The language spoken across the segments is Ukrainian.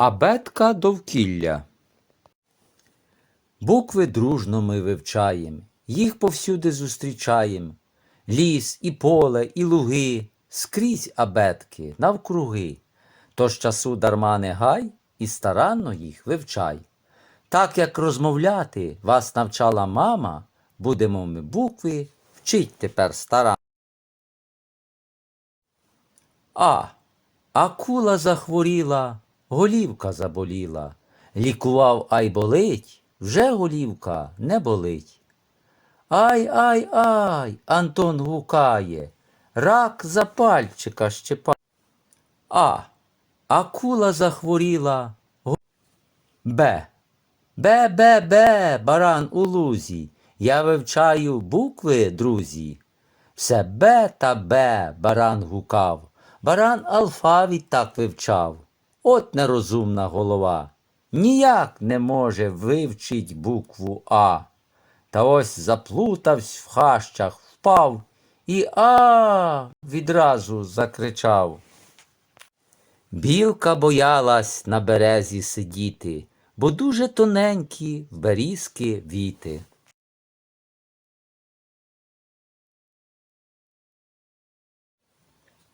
Абетка довкілля. Букви дружно ми вивчаєм, їх повсюди зустрічаєм. Ліс, і поле, і луги, скрізь абетки, навкруги. Тож часу дарма не гай і старанно їх вивчай. Так як розмовляти вас навчала мама, будемо ми букви вчить тепер старанно. А. Акула захворіла, голівка заболіла. Лікував, ай болить, вже голівка не болить. Ай, ай, ай, Антон гукає, рак за пальчика щепа. А. Акула захворіла. Б. Бе, бе, бе, баран у лузі. Я вивчаю букви, друзі. Все Б та Б баран гукав. Баран алфавіт так вивчав. От нерозумна голова. Ніяк не може вивчить букву А. Та ось заплутавсь в хащах, впав і А відразу закричав. Білка боялась на березі сидіти, бо дуже тоненькі в берізки віти.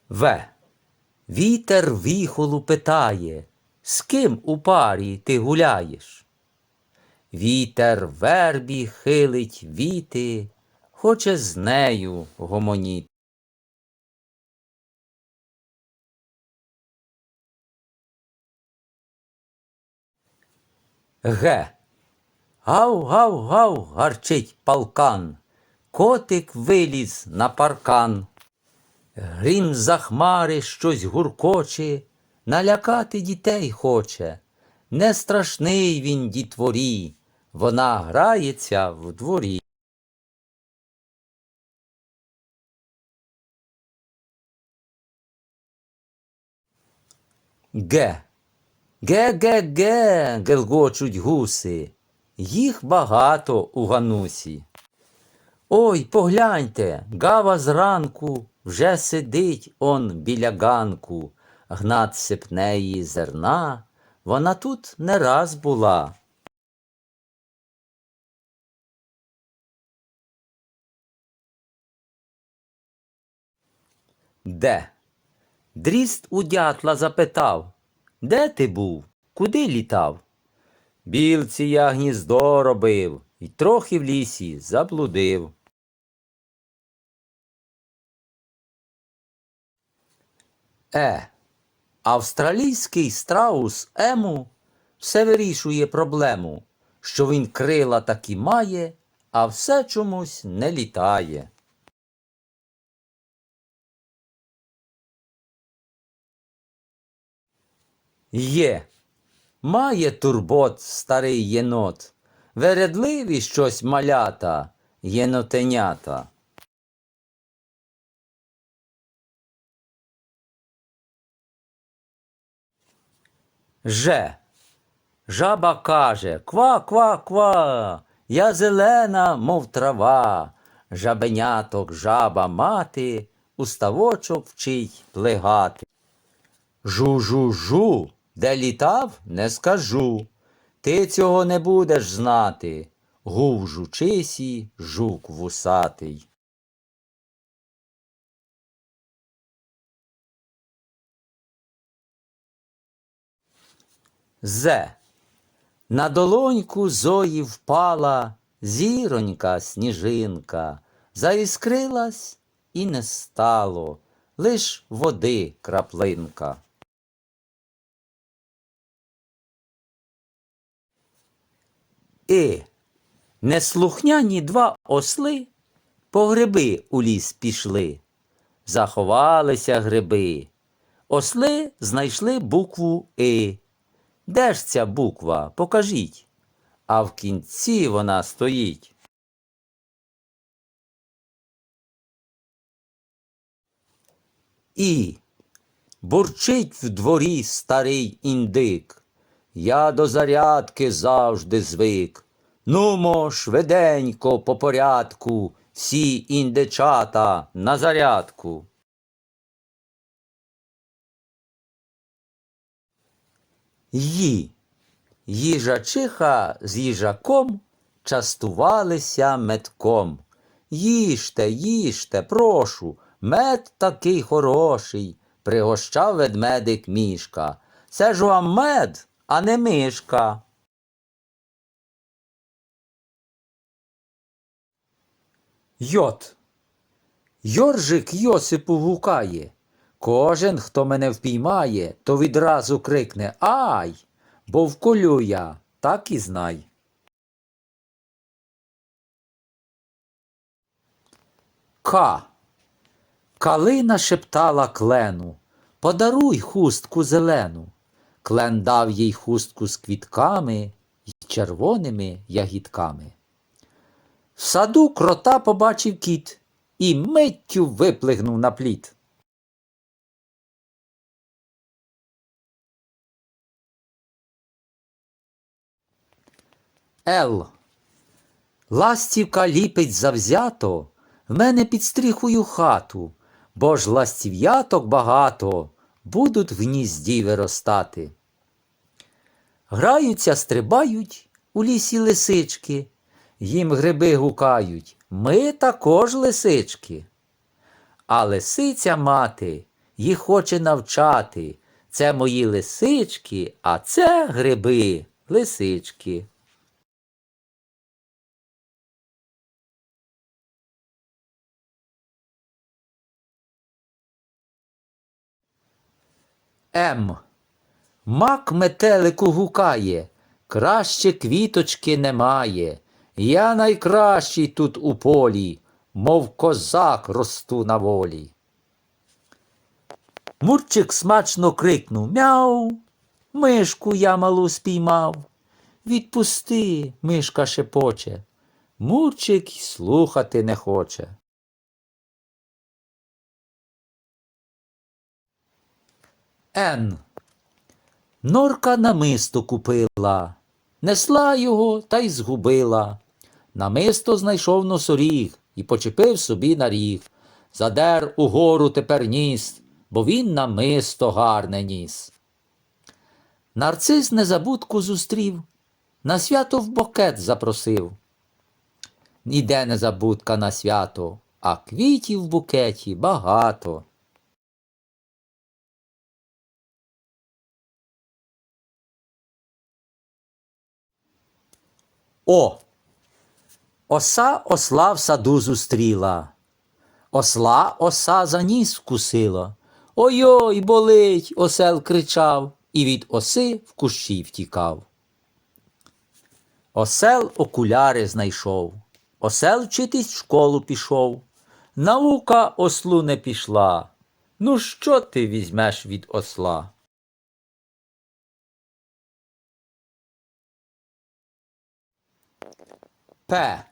В. Вітер віхолу питає, з ким у парі ти гуляєш? Вітер вербі хилить віти, хоче з нею гомоніти. Г. Гав, гав, гав, гарчить палкан. Котик виліз на паркан. Грім за хмари щось гуркоче, налякати дітей хоче. Не страшний він дітворі, вона грається в дворі. Г. Ге-ге-ге, гелгочуть гуси. Їх багато у ганусі. Ой, погляньте, гава зранку вже сидить он біля ганку, гнат сипне її зерна, вона тут не раз була. Де? Дріст у дятла запитав, де ти був, куди літав? Білці я гніздо робив і трохи в лісі заблудив. Е. Австралійський страус Ему все вирішує проблему, що він крила таки має, а все чомусь не літає. Є. Має турбот старий єнот, вередливі щось малята, єнотенята. Же. Жаба каже Ква, ква, ква, я зелена, мов трава. Жабеняток жаба мати, у ставочок вчить плегати. Жу-жу-жу, де літав, не скажу. Ти цього не будеш знати. Гув жучисі, жук вусатий. Зе. На долоньку зої впала зіронька сніжинка, заіскрилась і не стало, лиш води краплинка. І неслухняні два осли по гриби у ліс пішли. Заховалися гриби. Осли знайшли букву И. Де ж ця буква? Покажіть. А в кінці вона стоїть. І бурчить в дворі старий індик. Я до зарядки завжди звик. Нумо, швиденько, по порядку, всі індичата на зарядку. Ї. Їжачиха з їжаком частувалися метком. Їжте, їжте, прошу, мед такий хороший, пригощав ведмедик мішка. Це ж вам мед, а не мишка. Йот. Йоржик Йосипу гукає. Кожен, хто мене впіймає, то відразу крикне Ай! Бо вколю я, так і знай. К. Калина шептала клену. Подаруй хустку зелену. Клен дав їй хустку з квітками й червоними ягідками. В саду крота побачив кіт і миттю виплигнув на плід. Л. Ластівка ліпить завзято, в мене під стріхою хату, бо ж ластів'яток багато будуть в гнізді виростати. Граються, стрибають у лісі лисички, їм гриби гукають. Ми також лисички. А лисиця мати їх хоче навчати. Це мої лисички, а це гриби, лисички. М. Мак метелику гукає, краще квіточки немає. Я найкращий тут у полі, мов козак росту на волі. Мурчик смачно крикнув Мяу. Мишку я малу спіймав. Відпусти, мишка шепоче. Мурчик слухати не хоче. Н. Норка намисто купила, несла його та й згубила. Намисто знайшов носоріг і почепив собі на ріг. Задер угору тепер ніс, бо він намисто гарне ніс. Нарцис незабудку зустрів, на свято в бокет запросив. Ніде незабудка на свято, а квітів в букеті багато. О. Оса осла в саду зустріла. Осла оса за ніс вкусила. Ой-ой, болить, осел кричав, і від оси в кущі втікав. Осел окуляри знайшов. Осел вчитись в школу пішов. Наука ослу не пішла. Ну, що ти візьмеш від осла? П.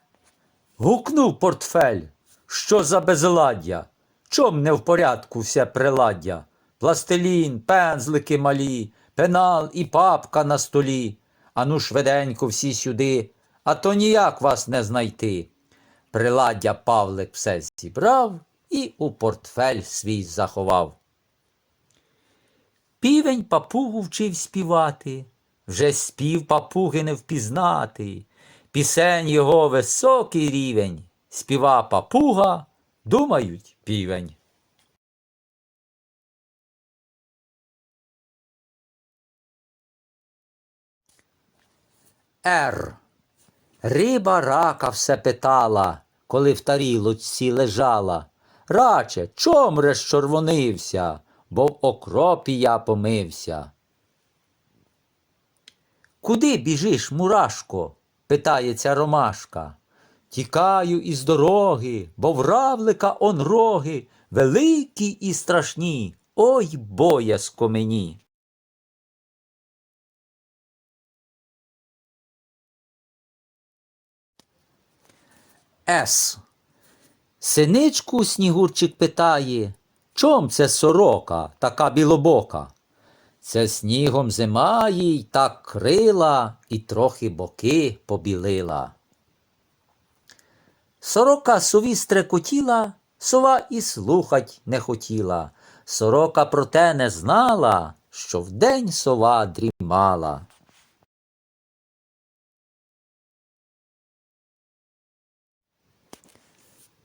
Гукнув портфель. Що за безладдя? Чом не в порядку все приладдя? Пластилін, пензлики малі, пенал і папка на столі. Ану швиденько всі сюди, а то ніяк вас не знайти. Приладдя Павлик все зібрав і у портфель свій заховав. Півень папугу вчив співати, вже спів папуги не впізнати. Пісень його високий рівень, співа папуга, думають півень. Р. Риба рака все питала, коли в тарілочці лежала. Раче, чом розчорвонився, бо в окропі я помився. Куди біжиш, мурашко? Питається ромашка. Тікаю із дороги, бо в равлика он роги, великі і страшні. Ой, боязко мені. С. Синичку снігурчик питає, чом це сорока, така білобока? Це снігом зима їй так крила і трохи боки побілила. Сорока сові стрекотіла, сова і слухать не хотіла. Сорока проте не знала, що вдень сова дрімала.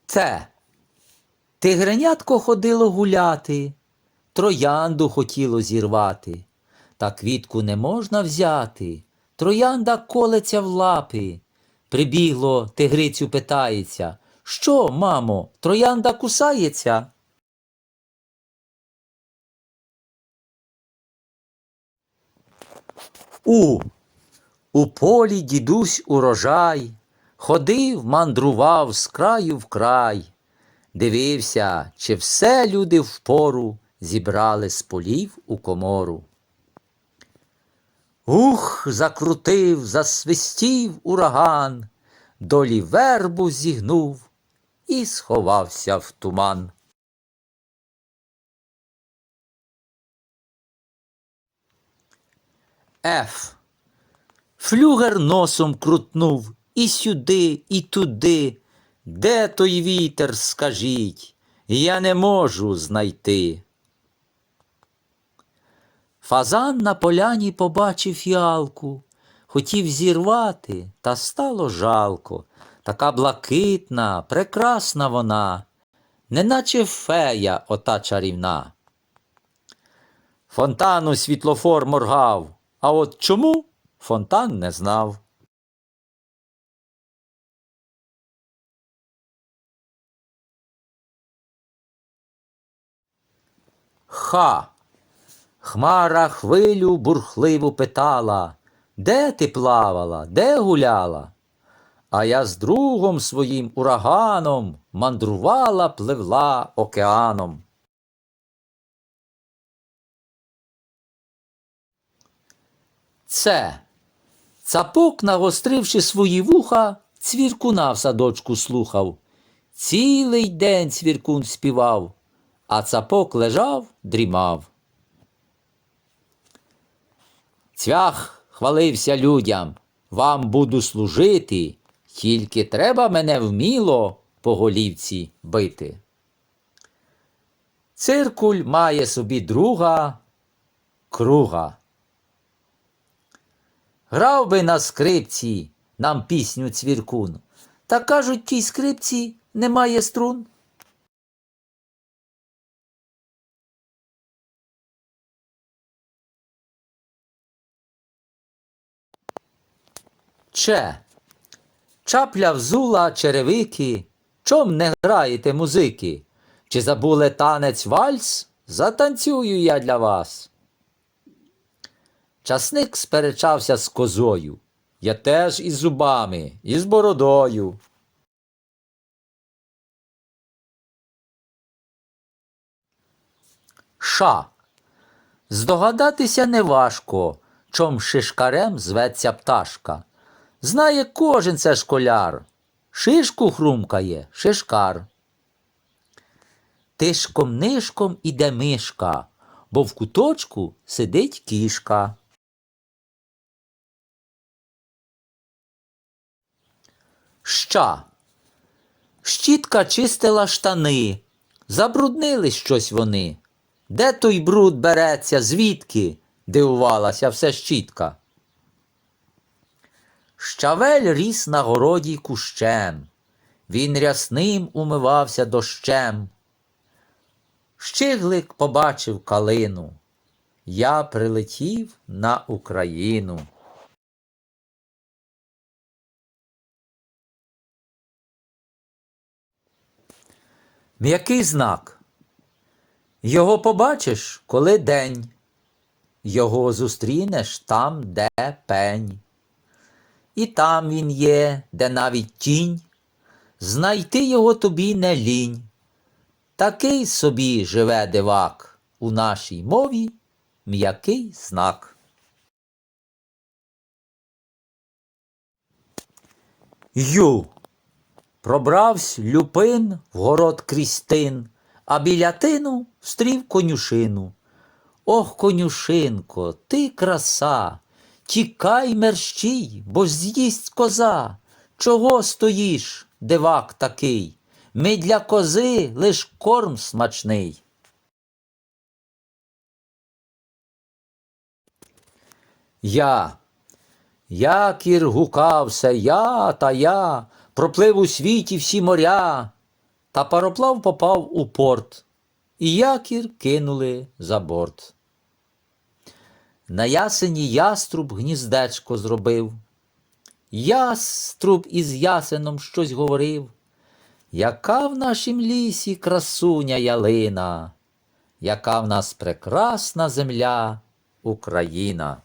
Це тигренятко ходило гуляти, троянду хотіло зірвати. Та квітку не можна взяти, троянда колеться в лапи. Прибігло, тигрицю питається, що, мамо, троянда кусається? У. У полі дідусь урожай, ходив, мандрував з краю в край, дивився, чи все люди впору зібрали з полів у комору. Ух, закрутив, засвистів ураган, долі вербу зігнув і сховався в туман. Ф. Флюгер носом крутнув і сюди, і туди. Де той вітер, скажіть, я не можу знайти. Фазан на поляні побачив фіалку, хотів зірвати, та стало жалко. Така блакитна, прекрасна вона, неначе фея ота чарівна. Фонтану світлофор моргав, а от чому фонтан не знав. Ха. Хмара хвилю бурхливу питала, де ти плавала, де гуляла? А я з другом своїм ураганом мандрувала, пливла океаном. Це. Цапок, нагостривши свої вуха, цвіркуна в садочку слухав. Цілий день цвіркун співав, а цапок лежав, дрімав. Цвях хвалився людям, вам буду служити, тільки треба мене вміло по голівці бити. Циркуль має собі друга круга. Грав би на скрипці нам пісню цвіркун, та кажуть, тій скрипці немає струн. Че. Чапля взула черевики, чом не граєте музики? Чи забули танець вальс? Затанцюю я для вас. Часник сперечався з козою. Я теж із зубами, і з бородою. Ша. Здогадатися неважко, чом шишкарем зветься пташка. Знає кожен це школяр. Шишку хрумкає шишкар. Тишком нишком іде мишка, бо в куточку сидить кішка. Ща. Щітка чистила штани. Забруднили щось вони. Де той бруд береться, звідки? дивувалася все щітка. Щавель ріс на городі кущем. Він рясним умивався дощем. Щиглик побачив калину. Я прилетів на Україну. М'який знак. Його побачиш, коли день. Його зустрінеш там, де пень. І там він є, де навіть тінь. Знайти його тобі не лінь. Такий собі живе дивак у нашій мові м'який знак. Ю. Пробравсь люпин в город крістин, а біля тину встрів конюшину. Ох, конюшинко, ти краса, тікай мерщій, бо з'їсть коза. Чого стоїш, дивак такий? Ми для кози лиш корм смачний. Я. Якір гукався, я та я, проплив у світі всі моря, та пароплав попав у порт, і якір кинули за борт. На ясені яструб гніздечко зробив. Яструб із ясеном щось говорив. Яка в нашім лісі красуня ялина, яка в нас прекрасна земля Україна.